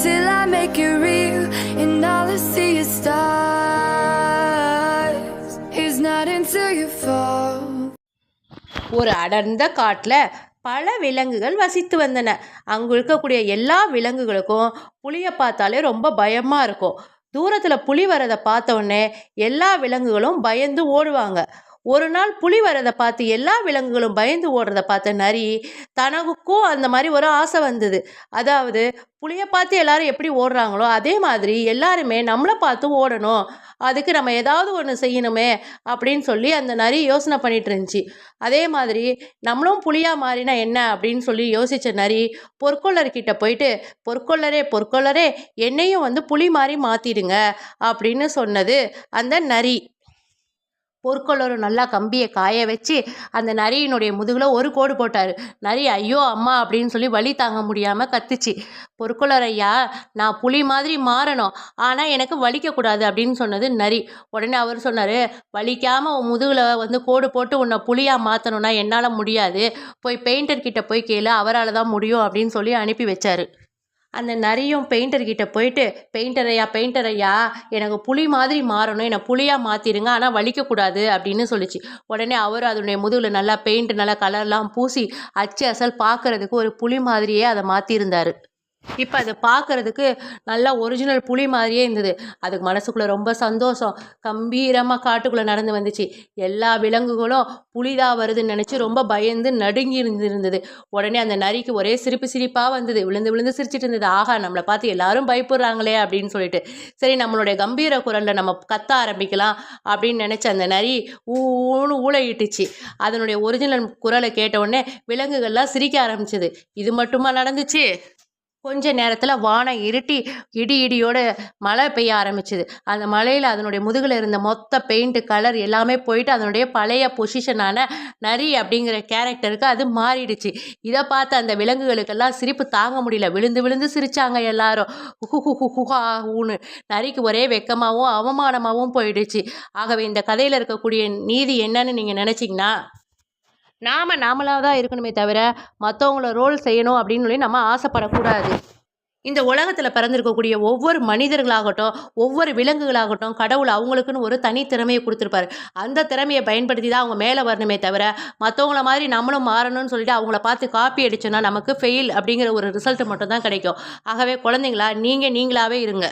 until I make it real, and all I see is stars. It's not until you fall. ஒரு அடர்ந்த காட்டில் பல விலங்குகள் வசித்து வந்தன அங்கு இருக்கக்கூடிய எல்லா விலங்குகளுக்கும் புலியை பார்த்தாலே ரொம்ப பயமாக இருக்கும் தூரத்தில் புலி வரதை பார்த்த உடனே எல்லா விலங்குகளும் பயந்து ஓடுவாங்க ஒரு நாள் புலி வரதை பார்த்து எல்லா விலங்குகளும் பயந்து ஓடுறத பார்த்த நரி தனக்கும் அந்த மாதிரி ஒரு ஆசை வந்தது. அதாவது புலியை பார்த்து எல்லாரும் எப்படி ஓடுறாங்களோ அதே மாதிரி எல்லாருமே நம்மளை பார்த்து ஓடணும். அதுக்கு நம்ம ஏதாவது ஒன்று செய்யணுமே அப்படின்னு சொல்லி அந்த நரி யோசனை பண்ணிட்டு இருந்துச்சு. அதே மாதிரி நம்மளும் புளியாக மாறினா என்ன அப்படின்னு சொல்லி யோசித்த நரி பொற்கொள்ளர்கிட்ட போயிட்டு பொற்கொள்ளரே பொற்கொள்ளரே என்னையும் வந்து புலி மாதிரி மாற்றிடுங்க அப்படின்னு சொன்னது அந்த நரி. பொற்கொள்ளரு நல்லா கம்பியை காய வச்சு அந்த நரியினுடைய முதுகில் ஒரு கோடு போட்டார். நரி ஐயோ அம்மா அப்படின்னு சொல்லி வலி தாங்க முடியாமல் கத்துச்சு. பொற்கொள்ளர் ஐயா நான் புலி மாதிரி மாறணும். ஆனால் எனக்கு வலிக்கக்கூடாது அப்படின்னு சொன்னது நரி. உடனே அவர் சொன்னார் வலிக்காமல் உன் முதுகில் வந்து கோடு போட்டு உன்னை புளியாக மாற்றணும்னா என்னால் முடியாது. போய் பெயிண்டர் கிட்ட போய் கேளு அவரால் தான் முடியும் அப்படின்னு சொல்லி அனுப்பி வச்சாரு. அந்த நரியும் பெயிண்டர் கிட்ட போயிட்டு பெயிண்டர் ஐயா பெயிண்டர் ஐயா எனக்கு புலி மாதிரி மாறணும். என்னை புளியாக மாற்றிடுங்க ஆனால் வலிக்கக்கூடாது. அப்படின்னு சொல்லிச்சு. உடனே அவர் அதனுடைய முதுகில் நல்லா பெயிண்ட் நல்லா கலர்லாம் பூசி அச்சு அசல் பார்க்கறதுக்கு ஒரு புளி மாதிரியே அதை மாற்றிருந்தாரு இப்போ அது பார்க்குறதுக்கு நல்லா ஒரிஜினல் புலி மாதிரியே இருந்தது. அதுக்கு மனசுக்குள்ளே ரொம்ப சந்தோஷம். கம்பீரமாக காட்டுக்குள்ளே நடந்து வந்துச்சு. எல்லா விலங்குகளும் புலிதா வருதுன்னு நினச்சி ரொம்ப பயந்து நடுங்கி இருந்திருந்தது. உடனே அந்த நரிக்கு ஒரே சிரிப்பு சிரிப்பாக வந்தது. விழுந்து விழுந்து சிரிச்சிட்டு இருந்தது. ஆஹா நம்மளை பார்த்து எல்லாரும் பயப்படுறாங்களே அப்படின்னு சொல்லிட்டு. சரி நம்மளுடைய கம்பீர குரலில் நம்ம கத்த ஆரம்பிக்கலாம் அப்படின்னு நினச்ச அந்த நரி ஊன்னு ஊழையிட்டுச்சு அதனுடைய ஒரிஜினல் குரலை கேட்ட உடனே விலங்குகள்லாம் சிரிக்க ஆரம்பிச்சது. இது மட்டுமா நடந்துச்சு? கொஞ்ச நேரத்தில் வானம் இருட்டி இடி இடியோட மழை பெய்ய ஆரம்பிச்சுது. அந்த மழையில் அதனுடைய முதுகில் இருந்த மொத்த பெயிண்ட் கலர் எல்லாமே போயிட்டு அதனுடைய பழைய பொசிஷனான நரி அப்படிங்கிற கேரக்டருக்கு அது மாறிடுச்சு. இதை பார்த்து அந்த விலங்குகளுக்கெல்லாம் சிரிப்பு தாங்க முடியல. விழுந்து விழுந்து சிரிச்சாங்க எல்லாரும். ஹுஹுஹுஹா ஊன்னு. நரிக்கு ஒரே வெக்கமாகவும் அவமானமாகவும் போயிடுச்சு. ஆகவே இந்த கதையில் இருக்கக்கூடிய நீதி என்னன்னு நீங்கள் நினச்சிங்கன்னா நாம் நாமளாக தான் இருக்கணுமே தவிர மற்றவங்கள ரோல் செய்யணும் அப்படின்னு சொல்லி நம்ம ஆசைப்படக்கூடாது. இந்த உலகத்தில் பிறந்திருக்கக்கூடிய ஒவ்வொரு மனிதர்களாகட்டும் ஒவ்வொரு விலங்குகளாகட்டும் கடவுள் அவங்களுக்குன்னு ஒரு தனி திறமையை கொடுத்துருப்பாரு. அந்த திறமையை பயன்படுத்தி தான் அவங்க மேலே வரணுமே தவிர மற்றவங்கள மாதிரி நம்மளும் மாறணும்னு சொல்லிட்டு அவங்கள பார்த்து காப்பி அடிச்சோன்னா நமக்கு ஃபெயில் அப்படிங்கிற ஒரு ரிசல்ட் மட்டும் தான் கிடைக்கும். ஆகவே குழந்தைங்களா நீங்கள் நீங்களாகவே இருங்க.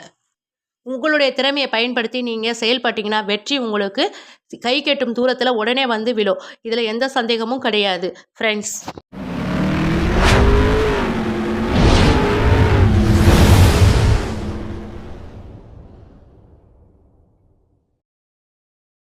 உங்களுடைய திறமையை பயன்படுத்தி நீங்கள் செயல்பட்டீங்கன்னா வெற்றி உங்களுக்கு கை கெட்டும் தூரத்தில் உடனே வந்து விழும். இதில் எந்த சந்தேகமும் கிடையாது. ஃப்ரெண்ட்ஸ்